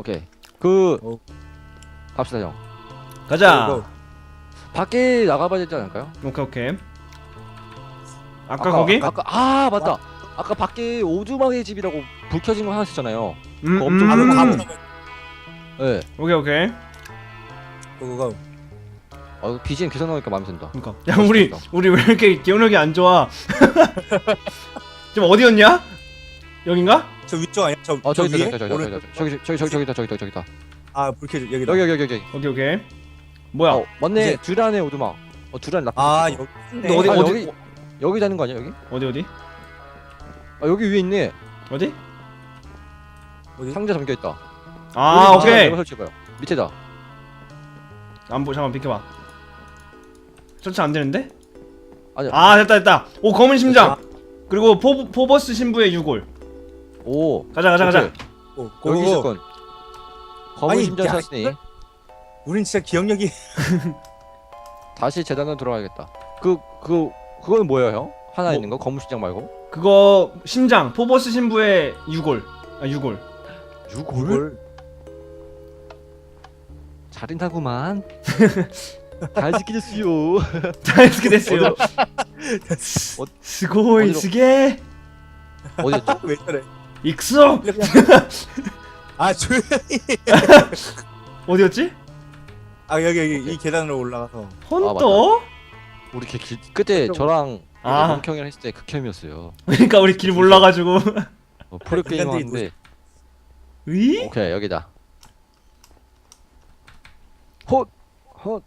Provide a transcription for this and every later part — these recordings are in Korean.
오케이. 그 어. 갑시다 형. 가자. 고, 고. 밖에 나가봐야 되지 않을까요? 오케이 오케이. 아까, 거기? 아까 아 맞다. 아까 밖에 오두막의 집이라고 불 켜진 거 하나 있었잖아요. 음, 그거 엄청 음. 바로 예. 오케이 오케이. 고고고. 어, BGM 계속 나오니까 마음에 든다. 그러니까 야 우리 우리 왜 이렇게 기억력이 안 좋아? 지금 어디였냐? 여긴가? 저 위쪽 아니야? 저, 어 저 저기 위에? 있다 저기 있다? 저기 있다 저기 저기 저기 있다 저기 있다 저기 있다 아, 불 켜져. 여기다. 여기 여기 여기 여기. 오케이 오케이. 뭐야? 어 맞네 이제- 듀란의 오두막. 어 듀란 나. 아, 여기 있네. 너 어디 아, 어디 여기 여기 다는 거 아니야 여기? 어디 어디 아 여기 위에 있네. 어디? 어디? 상자 잠겨 있다. 아 오케이. 설치해봐요. 밑에다. 안 보, 잠깐 비켜봐. 설치 안 되는데? 아니야. 아 됐다 됐다. 오 검은 심장. 아. 그리고 포 포버스 신부의 유골. 오. 가자 가자 가자. 오케이. 오, 여기 있을 고고고. 건. 검은 아니, 심장 야, 샀으니 우린 진짜 기억력이 다시 재단으로 돌아가야겠다. 그 그 그건 뭐예요 형? 하나 뭐? 있는 거 검은 심장 말고? 그거 심장 포버스 신부의 유골. 아 유골. 유골? 잘인다구만. 잘 지키겠어요. 다 이렇게 됐어요. 어- 스고이 어디로- 스게 어디였죠? 왜 저래? 익소 아, 조용히. 어디였지? 아, 여기 여기 이 계단으로 올라가서. 혼또? 우리 걔 길, 그때 저랑 아. 몽형이랑 했을 때 극혐이었어요. 그러니까 우리 길 몰라가지고. 어, 프로 게임 인간들이 하는데 의? 오케이 여기다. 헛 헛.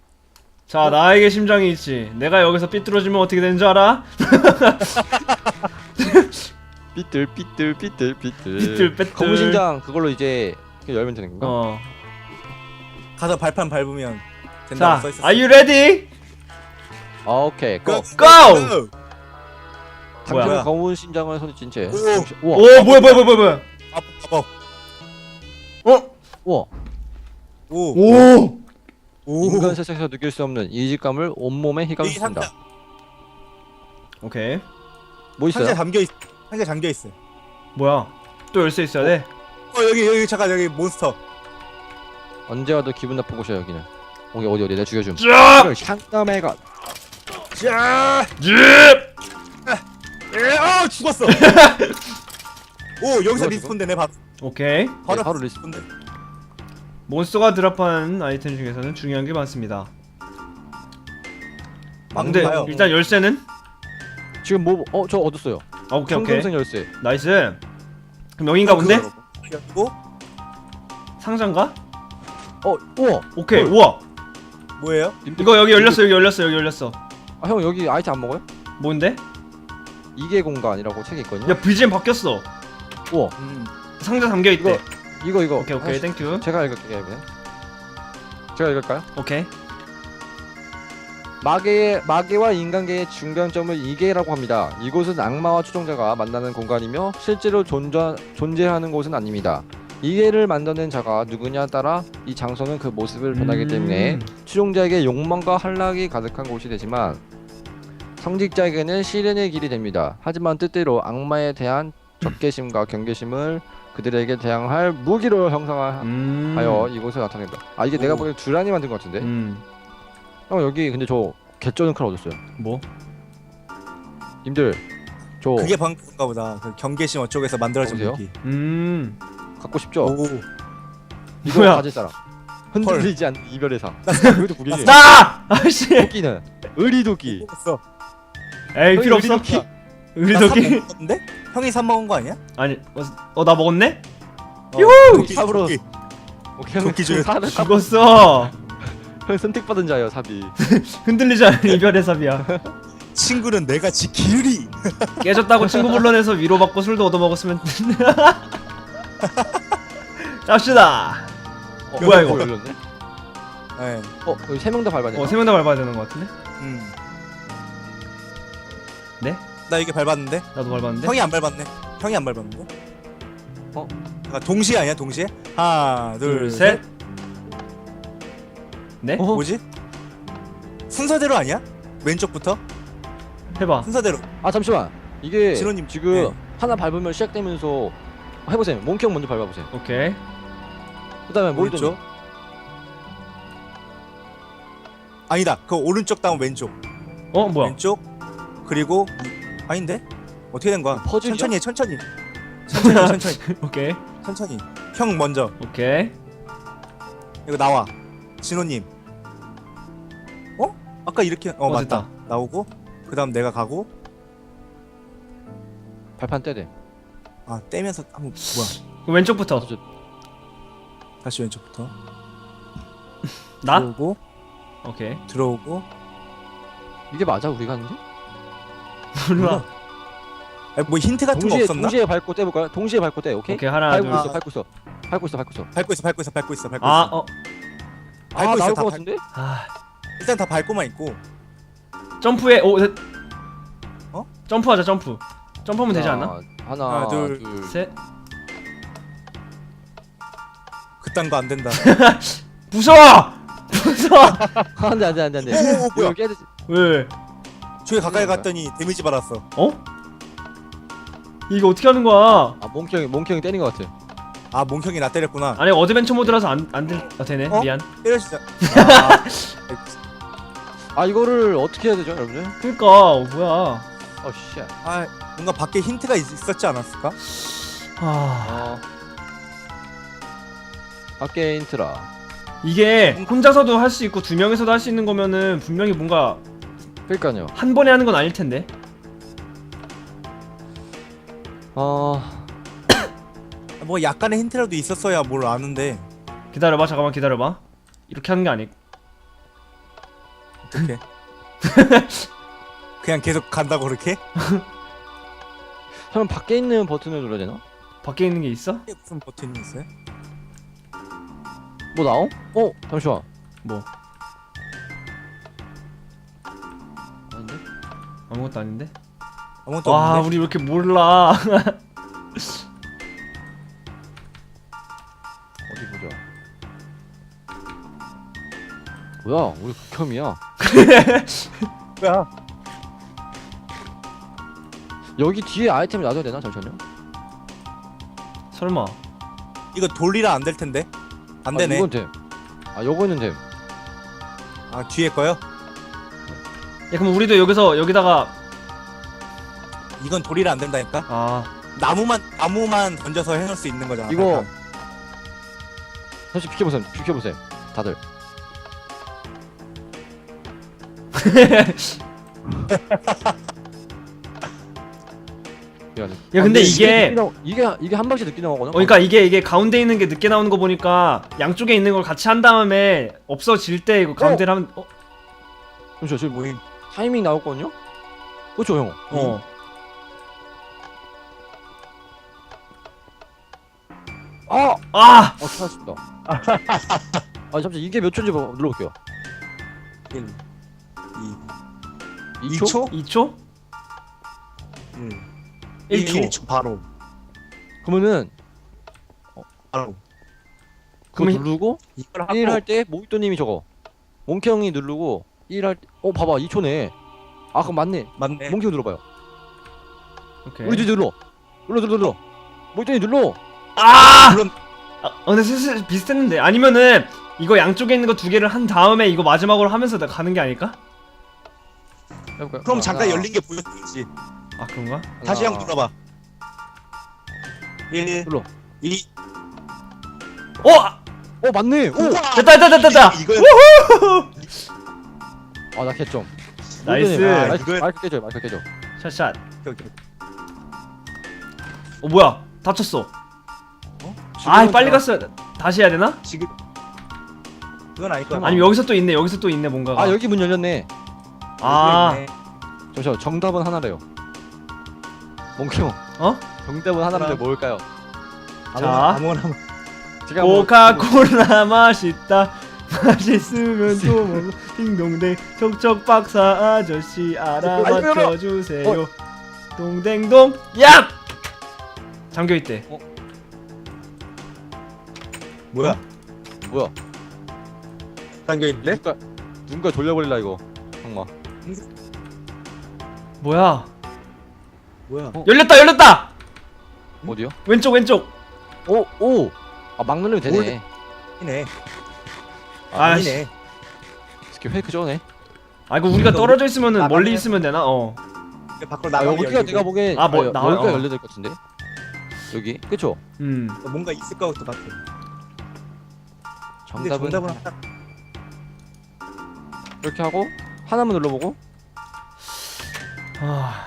자 나에게 심장이 있지. 내가 여기서 삐뚤어지면 어떻게 되는 줄 알아? 삐뚤 삐뚤 삐뚤 삐뚤. 삐뚤, 삐뚤. 심장 그걸로 이제 그냥 열면 되는 건가? 어. 가서 발판 밟으면 된다고 자, 써 있었어. are you ready? 아 오케이 고. Go! 당장 뭐야? 심장을 손에 쥔 채. 오. 우와. 오 뭐야 뭐야 뭐야 뭐야 뭐야? 아, 봐봐. 어? 우와. 오. 오. 오. 인간 세상에서 느낄 수 없는 이질감을 온몸에 이 휘감습니다. 상자 오케이. 뭐 있어요? 잠겨 있. 상자 잠겨 있어. 뭐야? 또 열쇠 있어야 돼? 어, 여기 여기 잠깐 여기 몬스터. 언제 와도 기분 나쁜 곳이야 여기는. 어디 어디 어디 내가 죽여줌. 쫙! 상남해가. 자. 즙! 에, 아, 죽었어. 오, 여기서 죽어, 리스폰 되네. 바로 오케이. 바로, 바로, 바로 리스폰. 돼. 몬스터가 드랍하는 아이템 중에서는 중요한 게 많습니다. 근데. 일단 열쇠는? 지금 뭐 어 저 얻었어요. 아 오케이 오케이. 청금색 열쇠. 나이스. 그럼 여긴가 본데? 그리고 상자인가? 어 우와. 오케이. 헐. 우와. 뭐예요? 이거 여기 열렸어. 여기 열렸어. 여기 열렸어. 아, 형 여기 아이템 안 먹어요? 뭔데? 이계 공간이라고 책이 있거든요. 야 BGM 바뀌었어. 우와. 음. 상자 담겨 있대. 이거 이거. 오케이 오케이. 땡큐. 제가 읽을게요 이번에. 제가 읽을까요? 오케이. 마계 마계와 인간계의 중간점을 이계라고 합니다. 이곳은 악마와 추종자가 만나는 공간이며 실제로 존재 존재하는 곳은 아닙니다. 이계를 만드는 자가 누구냐에 따라 이 장소는 그 모습을 변하기 음. 때문에 추종자에게 욕망과 한락이 가득한 곳이 되지만 성직자에게는 시련의 길이 됩니다. 하지만 뜻대로 악마에 대한 적개심과 경계심을 그들에게 대항할 무기로 형성하여 음. 이곳에 나타낸다. 아 이게 내가 오. 보기엔 두란이 만든 것 같은데. 음. 형 여기 근데 저 개쩌는 칼 얻었어요. 뭐? 님들 저 그게 방금 가 보다. 그 경계심 어쩌고에서 만들어진 보세요. 무기. 음. 갖고 싶죠? 오. 이거 뭐야? 가질 사람. 흔들리지 않는 이별의 상. 이것도 무기. 나! 아씨. 도끼는 의리도끼. 없어. 에이 필요 없어. 의리도끼. 의리도끼. 먹었는데? 형이 사 먹은 거 아니야? 아니 어 나 먹었네? 어, 요! 도끼, 삽으로. 도끼. 오케이 도끼 중에 사는. 죽었어. 형 선택받은 자예요 삽이. 흔들리지 않는 이별의 삽이야. 친구는 내가 지키리. 깨졌다고 친구 불러내서 위로받고 술도 얻어먹었으면 갑시다. 어, 뭐야, 이거? 열렸네. 네. 어 여기 세 명 다 밟아야 돼. 어세 명 다 밟아야 되는 것 같은데? 음. 네? 나 이게 밟았는데? 나도 밟았는데? 형이 안 밟았네. 형이 안 밟았는데? 어? 잠깐 동시에 아니야 동시에? 하나 둘, 둘, 셋. 셋. 네? 어? 뭐지? 순서대로 아니야? 왼쪽부터? 해봐. 순서대로. 아 잠시만. 이게 진호님, 지금 네. 하나 밟으면 시작되면서 해보세요. 몽키 형 먼저 밟아보세요. 오케이. 그 다음에 뭐 오른쪽. 있더니 아니다. 그 오른쪽 다음 왼쪽. 어 뭐야? 왼쪽. 그리고 아닌데? 어떻게 된 거야? 퍼즐이죠? 천천히 해, 천천히. 천천히 천천히. 오케이 천천히. 형 먼저. 오케이. 이거 나와. 진호님. 어? 아까 이렇게 어, 어, 맞다. 됐다. 나오고 그다음 내가 가고 발판 떼대. 아 떼면서 한번 뭐야? 그럼 왼쪽부터. 다시 왼쪽부터 나? 들어오고 오케이. 들어오고 이게 맞아 우리가 하는 게? 몰라. 아니, 뭐 힌트 같은 거 동시에 없었나? 동시에 밟고 떼볼까요? 동시에 밟고 떼. 오케이. 오케이 하나 밟고 둘. 있어, 밟고 있어, 밟고 있어, 밟고 있어. 밟고 있어 밟고 있어 밟고 있어 밟고 아 있어 어. 밟고 아 있어 나올 다것 밟, 같은데? 아 일단 다 밟고만 있고 점프해. 오. 됐. 어? 점프하자 점프. 점프하면 되지 않나? 하나, 하나, 둘, 둘, 셋. 그딴 거 안 된다 부숴. 부숴. 안돼 안돼 안돼 안돼. 오 뭐야 깨. 왜? 저기 가까이? 갔더니 데미지 받았어 어? 이거 어떻게 하는 거야? 아 몽키 형이 몽키 형이 때린 것 같아. 아 몽형이 나 때렸구나 아니 어드벤처 모드라서 안안 될. 아 되네. 어? 미안. 때려주자 아, 아 이거를 어떻게 해야 되죠, 여러분들? 그니까 어, 뭐야? 어 씨. 아 뭔가 밖에 힌트가 있, 있었지 않았을까? 아 어. 밖에 인트라. 이게 혼자서도 할 수 있고 두 명이서도 할 수 있는 거면은 분명히 뭔가 그러니까요. 한 번에 하는 건 아닐 텐데. 어. 뭐 약간의 힌트라도 있었어야 뭘 아는데 기다려봐 잠깐만 기다려봐. 이렇게 하는 게 아니. 어떻게 그냥 계속 간다고 그렇게? 그럼 밖에 있는 버튼을 눌러야 되나? 밖에 있는 게 있어? 무슨 버튼이 있어요? 뭐 나옴? 어 잠시만. 뭐 아닌데? 아무것도 아닌데. 아무것도 와 없는데? 우리 왜 이렇게 몰라? 뭐야? 우리 극혐이야. 뭐야? 여기 뒤에 아이템 놔둬야 되나? 잠시만요. 설마. 이거 돌리라 안 될 텐데 안 아, 되네 이건 됨. 아 요거는 됨. 아 뒤에 거요? 야 그럼 우리도 여기서 여기다가 이건 돌리라 안 된다니까? 아 나무만 나무만 던져서 해놓을 수 있는 거잖아 이거. 잠시 비켜보세요. 비켜보세요. 다들. 미안해. 야 근데 아, 이게 늦게 나오- 이게 이게 한 방씩 늦게 나오거나. 어, 그러니까 이게 이게 가운데 있는 게 늦게 나오는 거 보니까 양쪽에 있는 걸 같이 한 다음에 없어질 때 이거 가운데를 하면 어? 잠시만 지금 뭐 타이밍 나왔거든요. 그렇죠 형. 어. 아, 아! 어 찾았습니다. 아 잠시 이게 몇 초인지 봐- 눌러볼게요. 1 2 2초? 2초? 2초? 1 1초. 1초 바로 그러면은 바로 그거 그러면 누르고 이걸 하고 1 할 때 모히또님이 저거 몽키 형이 누르고 1 할 때 어 봐봐 2초네. 아 그럼 맞네. 맞네 몽키 형 눌러봐요. 오케이. 우리 둘 눌러. 눌러 눌러 눌러. 모히또님 눌러. 아! 그럼 아, 어, 근데 슬슬 비슷했는데 아니면은 이거 양쪽에 있는 거 두 개를 한 다음에 이거 마지막으로 하면서 나 가는 게 아닐까? 해볼까요? 그럼 하나, 잠깐 열린 게 보였지 아 그런가? 다시 하나. 한번 눌러봐 1 눌러. 2 어! 아, 어 맞네. 오. 됐다 됐다 됐다 됐다! 이거야 아나 개점. 나이스. 아, 마이크, 이거야. 마이크 깨져 마이크 깨져. 샷샷. 어 뭐야 다쳤어 어? 아 빨리 돼. 다시 해야 되나? 지금 그건 아닐 거야 아니면 여기서 또 있네 여기서 또 있네 뭔가가 아 여기 문 열렸네. 아, 잠시만 정답은 하나래요. 몽키 형. 어? 정답은 하나인데 하나. 뭘까요? 자. 아무거나 아무거나 제가 한번 코카콜라 맛있다 맛있으면 또 먹어 딩동댕 척척 박사 아저씨 알아맞혀 주세요 동댕동 야 잠겨있대 뭐야 뭐야? 당겨 있네? 누가 누가 돌려버릴라 이거. 뭐야 뭐야 열렸다 열렸다 어디요? 왼쪽 왼쪽 오 오. 아 막 누르면 되네. 이네. 아, 아니네. 스킬 페이크 쩌네. 아 이거 우리가 떨어져 있으면은 아, 멀리. 있으면 되나? 어. 밖으로 아 나가면 여기가. 내가 보기엔 아, 뭐, 여- 나와- 여기가 어. 열려야 될것 같은데. 여기 그쵸? 음. 뭔가 있을 것 같아. 근데 정답은, 정답은 딱 이렇게 하고 하나만 눌러보고 아.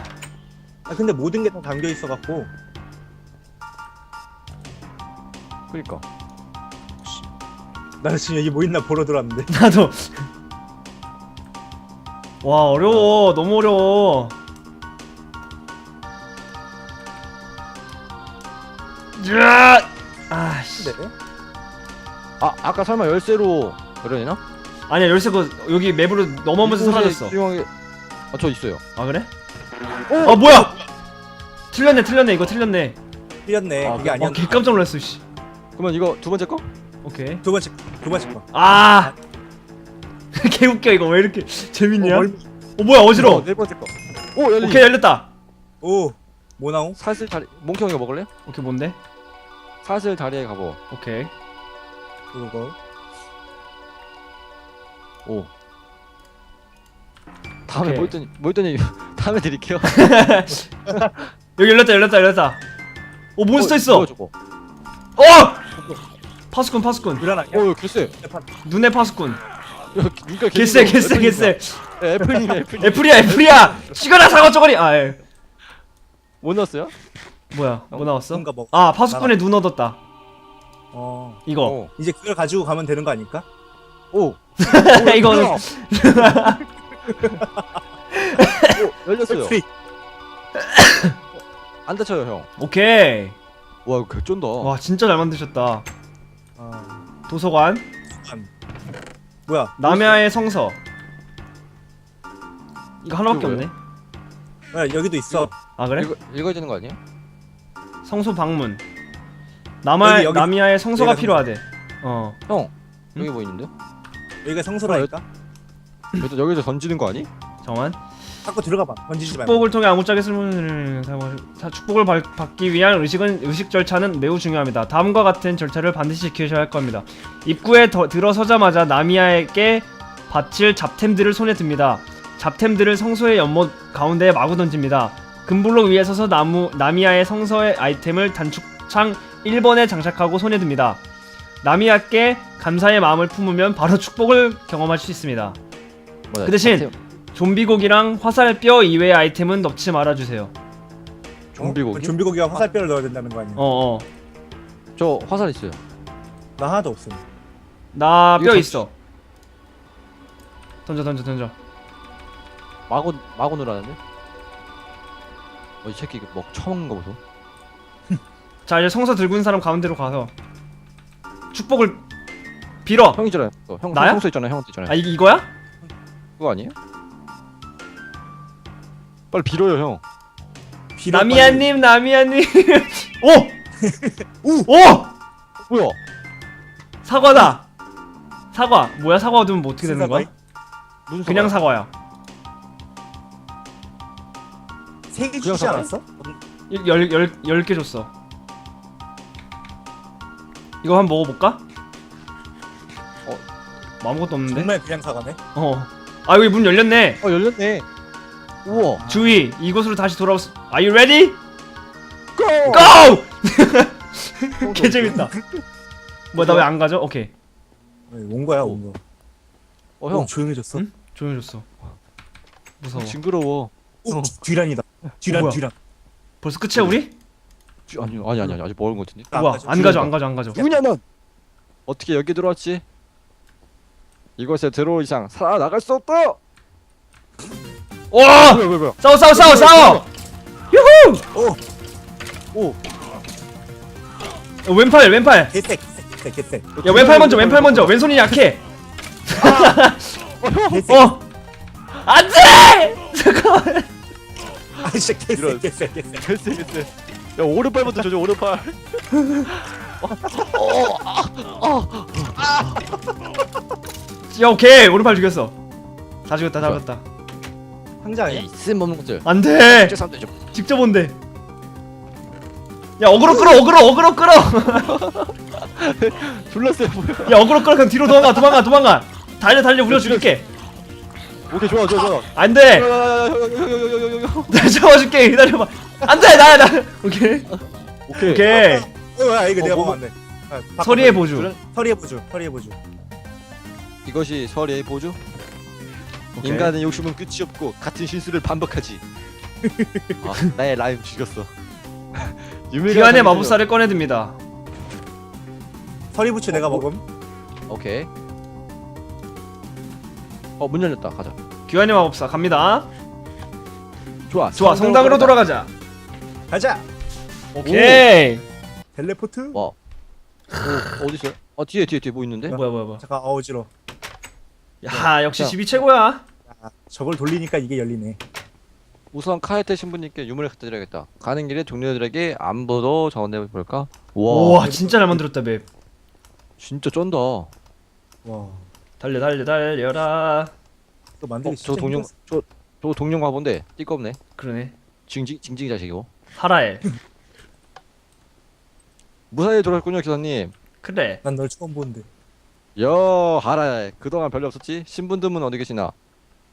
아, 근데 모든 게 다 담겨 있어 갖고 그니까 나 지금 여기 뭐 있나 보러 들어왔는데. 나도. 와 어려워. 너무 어려워. 으아! 아씨. 근데 아 아까 설마 열쇠로 되나? 아니야 열쇠 그 여기 맵으로 넘어오면서 사라졌어. 유용하게 아저 있어요. 아 그래? 아 뭐야? 틀렸네 틀렸네 이거 틀렸네. 틀렸네. 아, 그게 어, 어, 아니었네. 개 깜짝 놀랐어 씨. 그러면 이거 두 번째 거? 오케이. 두 번째 두 번째 거. 아. 개 웃겨 이거 왜 이렇게 재밌냐? 어, 어, 멀- 뭐야 어지러워. 어, 네 번째 거. 오 열리. 오케이 열렸다. 오, 뭐 나오? 사슬 다리 몽키 이거 먹을래? 오케이 뭔데? 사슬 다리에 가보. 오케이. 그거. 오. 다음에 오케이. 뭐 있더니 뭐 있더니 다음에 드릴게요. 여기 열렸다 열렸다 열렸다. 오 몬스터 어, 있어. 뭐야, 저거? 어! 파수꾼 파수꾼. 불안하게. 어 글쎄. 눈의 파수꾼. 눈가 개쎄 개쎄 개쎄. 애플님 애플님. 애플이야 애플이야. 시거나 사과 쪼가리. 아 예. 못 넣었어요? 뭐야 뭐 나왔어? 뭔가 뭐. 아 파수꾼에 눈 얻었다. 어. 이거. 어. 이제 그걸 가지고 가면 되는 거 아닐까? 오. 이거는 오, 열렸어요. 프리. 안 다쳐요 형. 오케이. 와 이거 개쩐다. 와 진짜 잘 만드셨다. 아, 도서관 한. 뭐야? 남야의 성서. 이거 하나밖에 이거 없네. 야, 여기도 있어. 아 그래? 읽어, 읽어야 되는 거 아니에요? 성소 방문. 남아 여기, 여기. 성소가 여기가 필요하대. 어. 형 응? 여기 뭐 있는데? 여기가 성소라니까. 그래도 여기서 던지는 거 아니? 잠깐만. 자꾸 들어가 봐. 던지지 말고. 축복을 통해 아무짝에 사용하- 축복을 받- 받기 위한 의식은 의식 절차는 매우 중요합니다. 다음과 같은 절차를 반드시 지키셔야 할 겁니다. 입구에 더, 들어서자마자 나미아에게 바칠 잡템들을 손에 듭니다. 잡템들을 성소의 연못 가운데에 마구 던집니다. 금블록 위에 서서 나무 나미아의 성서의 아이템을 단축창 1번에 장착하고 손에 듭니다. 나미아께 감사의 마음을 품으면 바로 축복을 경험할 수 있습니다. 뭐야, 그 대신 잡템. 좀비고기랑 화살뼈 이외의 아이템은 넣지 말아주세요. 좀비고기? 어? 좀비고기와 화살뼈를 넣어야 된다는 거 아니야? 어어. 저 화살 있어요. 나 하나도 없음. 나 이거 뼈 던- 있어. 던져 던져 던져. 마구 마구 누라는데? 어이 새끼 이거 먹 처먹는 거 보소. 자 이제 성서 들고 있는 사람 가운데로 가서 축복을 빌어. 형 있잖아요. 어, 형 나야? 성수 있잖아요. 형도 있잖아요. 아 이게 이거야? 그거 아니에요? 빨리 빌어요 형. 나미야님 나미야님. 오. 오. 뭐야? 사과다. 사과. 뭐야 사과 얻으면 뭐 어떻게 되는 거야? 무슨 그냥 사과야? 사과야. 세개 그냥 주지 사과야? 않았어? 열열열개 줬어. 이거 한번 먹어볼까? 어. 뭐 아무것도 없는데. 정말 그냥 사과네. 어. 아 여기 문 열렸네. 어 열렸네. 우와. 주의 이곳으로 다시 돌아올 수. Are you ready? 고! Go! 개 재밌다. 뭐야 나 왜 안 가죠? 오케이 네, 온 거야, 온 거. 어 형. 어, 조용해졌어. 응? 조용해졌어. 무서워. 징그러워. 오, 뒤란이다. 뒤란, 뭐야? 뒤란. 벌써 끝이야 우리? 쥐- 아니 아니 아니 아니 아직 멀은 것 같은데. 안 우와 가죠. 안 가죠 안 가죠 안 가죠. 누구냐 넌? 어떻게 여기 들어왔지? 이곳에 들어올 이상 살아 나갈 수 없다. 와 뭐야 뭐야 뭐야? 싸워 싸워 싸워 싸워. 유후. 오, 오. 어, 왼팔 왼팔. 개색, 개색, 개색. 야 왼팔 먼저 왼팔 먼저 왼손이 약해. 개색. 어. 안돼. 잠깐만. 아, 진짜 이런. 개색, 개색, 개색. 글쎄 글쎄. 야 오른팔부터 조져 오른팔. 야 오케이 오른팔 죽였어. 다 죽였다 다 죽였다. 상자 아니야? 이 쓸모없는 것들. 안돼. 좀. 직접 온대. 야 어그로 끌어 어그로 어그로 끌어 불렀어요 뭐야 야 어그로 끌어 그냥 뒤로 도망가 도망가 도망가 달려 달려 우려 줄게 오케이 좋아 좋아 좋아 안돼 내가 잡아줄게 기다려봐 안돼 나야 나 오케이 오케이 오케이 어, 야, 이거 어, 내가 뭐- 보면 안 돼. 아, 바꿔, 서리의. 보주 서리의 보주. 서리의 보주. 이것이 설의 보조 오케이. 인간의 욕심은 끝이 없고 같은 실수를 반복하지 아, 나의 라임 죽였어 사람이죠. 마법사를 꺼내듭니다 서리 부츠 내가 먹음. 오케이 어 문 열렸다 가자 기관의 마법사 갑니다 좋아 좋아 성당으로 돌아가자 가자. 오케이 텔레포트. 와. 오, 어디 있어요? 어 뒤에 뒤에 뒤에 뭐 있는데? 뭐야 뭐야 뭐야 잠깐 어지러. 야 역시 자. 집이 최고야 아, 저걸 돌리니까 이게 열리네. 우선 카에테 신부님께 유물을 갖다 드려야겠다. 가는 길에 동료들에게 안부도 전해 볼까? 와, 우와 진짜 잘 만들었다 맵 진짜 쩐다. 어, 와. 달려 달려 달려라 또 만들기 저 진짜 동룡 힘들었어. 저, 저 동룡 가본데 띠껍네. 그러네 징징 징징이 자식이고. 하라엘 무사히 돌아왔군요 기사님. 그래 난널 처음 보는데. 여 하라에 그동안 별로 없었지? 신분들은 어디 계시나?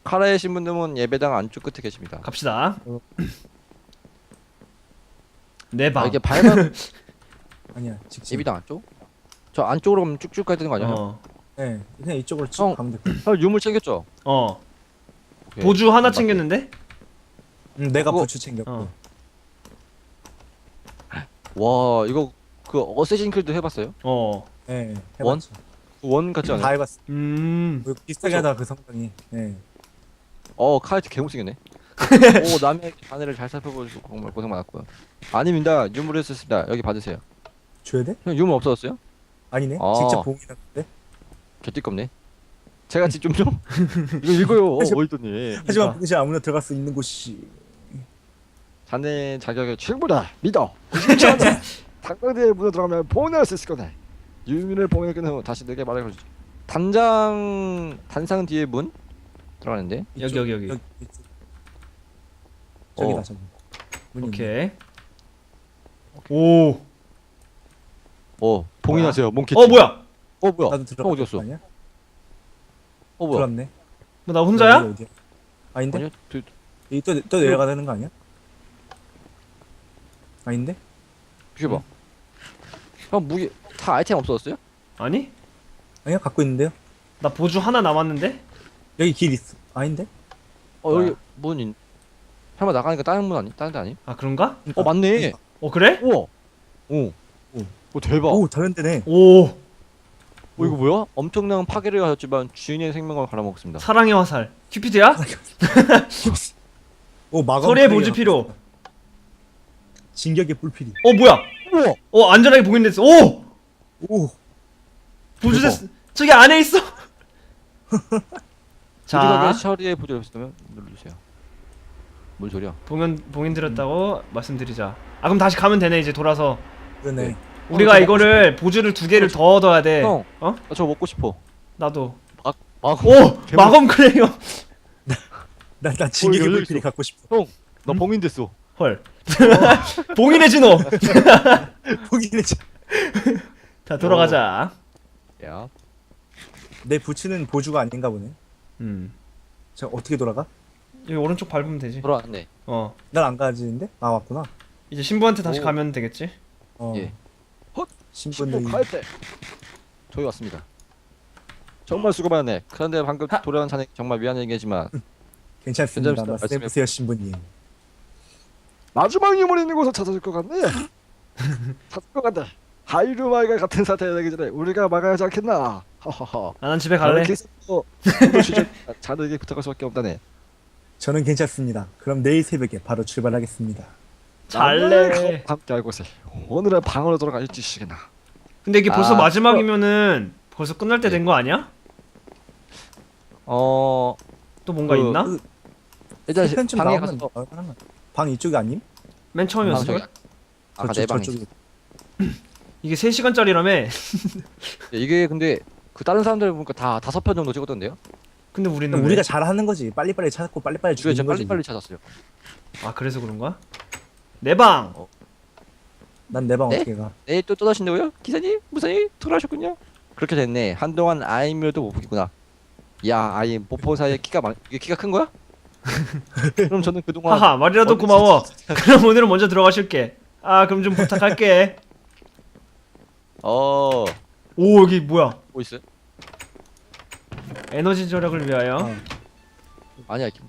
카라의 신분들은 예배당 안쪽 끝에 계십니다. 갑시다 어. 아, 내방 이게 발만 아니야. 직진. 예배당 안쪽? 저 안쪽으로 가면 쭉쭉 가야 되는 거 아니야? 형? 어, 네. 그냥 이쪽으로 쭉 형. 가면 돼. 형 유물 챙겼죠? 어. 오케이. 보주 하나 맞게. 챙겼는데? 응, 내가 그거- 부츠 챙겼고. 어. 와 이거 그 어쌔신 크리드 해봤어요? 어. 네. 원? 해봤죠. 원 같지 다 않아요? 해봤어. 음. 뭐 비슷하게 하다가 그 성당이. 네. 어 카이트 개못생겼네 오 남의 자네를 잘 살펴보시고 정말 고생 많았고요 아닙니다 유물을 썼습니다 여기 받으세요 줘야 돼? 형 유물 없어졌어요? 아니네. 아. 직접 봉인하는데. 개띠껍네 제가 직접 좀 이거 읽어요 어, 하지만- 하지만 그러니까. 봉시 아무나 들어갈 수 있는 곳이. 자네 자격의 최고다 믿어 당당대에 문에 들어가면 봉인할 수 있을 거다 유물을 봉인해 끝난 후 다시 내게 말해 주지 단장 단상 뒤에 문 들어가는데 여기 여기 여기. 여기 이쪽. 저기다 어. 저기. 문이 있네. 오케이. 오. 어 봉인하세요 몽키 어 뭐야? 어 뭐야 나도 형 들어가. 어디 갔어 아니야? 어 뭐야 들었네. 뭐나 혼자야? 여기 어디야? 아닌데? 아니요 그, 여기 또, 또 내려가야 되는 거 아니야? 아닌데? 비켜봐 형 무기 다 아이템 없어졌어요? 아니? 아니야 갖고 있는데요? 나 보주 하나 남았는데? 여기 길 있어 아닌데? 어 여기 문 있... 설마 나가니까 다른 문 아니? 다른 데 아니? 아 그런가? 어 맞네 어 그래? 우와 오. 오. 오 대박 오 데네 오. 어 이거 뭐야? 엄청난 파괴를 가졌지만 주인의 생명을 갈아먹습니다 사랑의 화살. 큐피드야? 오 마감 소리의 보주 필요. 진격의 뿔피리 어 뭐야? 우와 어 안전하게 봉인됐어. 오. 오 보주 대박. 됐어. 저기 안에 있어. 자, 자 셔리의 보조를 했으면 눌러주세요 뭔 소리야 봉인 봉인 드렸다고 말씀드리자. 아 그럼 다시 가면 되네 이제 돌아서. 그러네 네. 우리가 저 이거를 보주를 두 개를 더 얻어야 돼. 형 어? 나 저거 먹고 싶어 나도. 막오 괴물- 마검 클레이어. 나, 나 진격의 열려 있어. 갖고 싶어 나 봉인됐어 헐. 봉인의 진호. 포기했지 자 돌아가자. 야 내 부츠는 보주가 아닌가 보네 음. 저 어떻게 돌아가? 여기 오른쪽 밟으면 되지. 돌아왔네 어. 난 안 가지는데? 아 왔구나 이제 신부한테 다시 오. 가면 되겠지? 어 예. 헛! 신분의 신부 갈때 저희 왔습니다 정말 수고 많네 그런데 방금 하. 돌아온 자네 정말 미안한 얘기지만 괜찮습니다 괜찮습니다. 말씀해보세요 신부님 마지막 유물 있는 곳을 찾아줄 것 같네. 찾을 것 같네. 하이루마이가 같은 사태가 되기 전에 우리가 막아야 하지 않겠나. 하하하. 아난 집에 갈래. 자네에게 부탁할 수밖에 없다네. 저는 괜찮습니다 그럼 내일 새벽에 바로 출발하겠습니다 잘래. 함께 알고서 오늘은 방으로 돌아갈지 시겠나. 근데 이게 벌써 아, 마지막이면은 벌써 끝날 때 네. 된거 아니야? 어 또 뭔가 그- 있나? 그- 일단 세 편쯤 방에 나오면 가서 나올 거. 방 이쪽이 아님? 맨방 처음이었어. 저기 아까 내 방이. 저쪽이 이게 3시간짜리라며. 이게 근데 그 다른 사람들 보니까 다 다섯 편 정도 찍었던데요? 근데 우리는 그럼 왜? 우리가 잘하는 거지 빨리빨리 찾고 빨리빨리 죽이는 진짜 거지 빨리빨리 찾았어요. 아 그래서 그런가? 내 방. 난 내 방 네? 어떻게 가? 내일 또 떠나신다고요? 기사님? 무사히 돌아오셨군요. 그렇게 됐네. 한동안 아이묘도 못 보겠구나. 야, 아이 뽀뽀 사이에 키가 많, 이게 키가 큰 거야? 그럼 저는 그동안 하하 말이라도 어, 고마워 그럼 오늘은 먼저 들어가실게 아 그럼 좀 부탁할게 어, 오 여기 뭐야 뭐 있어요? 에너지 절약을 위하여 아. 아니야, 이렇게.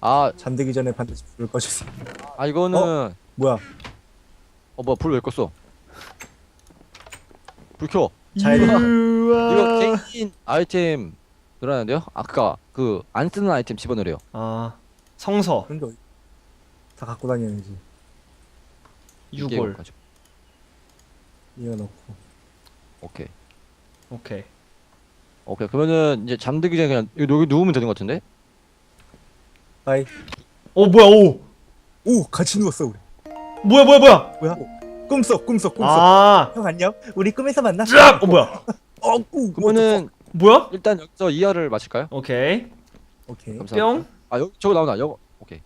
아, 잠들기 전에 반드시 불을 꺼주세요. 아 이거는 어, 뭐야? 뭐야 불 왜 껐어? 불 켜. 잘 이거 유아 개인 아이템 늘어나는데요? 아까 그 안 쓰는 아이템 집어넣으래요. 아 성서 게 어디? 다 갖고. 이게 유골 가지고. 넣고. 오케이. 오케이 오케이. 그러면은 이제 잠들기 전에 그냥 여기, 여기 누우면 되는 것 같은데? 빠이. 오 뭐야 오 오 같이 누웠어 우리. 뭐야 뭐야 뭐야 뭐야? 꿈속 꿈속 꿈속. 아 형 안녕. 우리 꿈에서 만나. 쫙! 어 뭐야 어 꾸. 그러면은 뭐야 일단 여기서 이하를 마실까요? 오케이 오케이. 감사합니다. 뿅 아 여기 저거 나오나? 여거 오케이.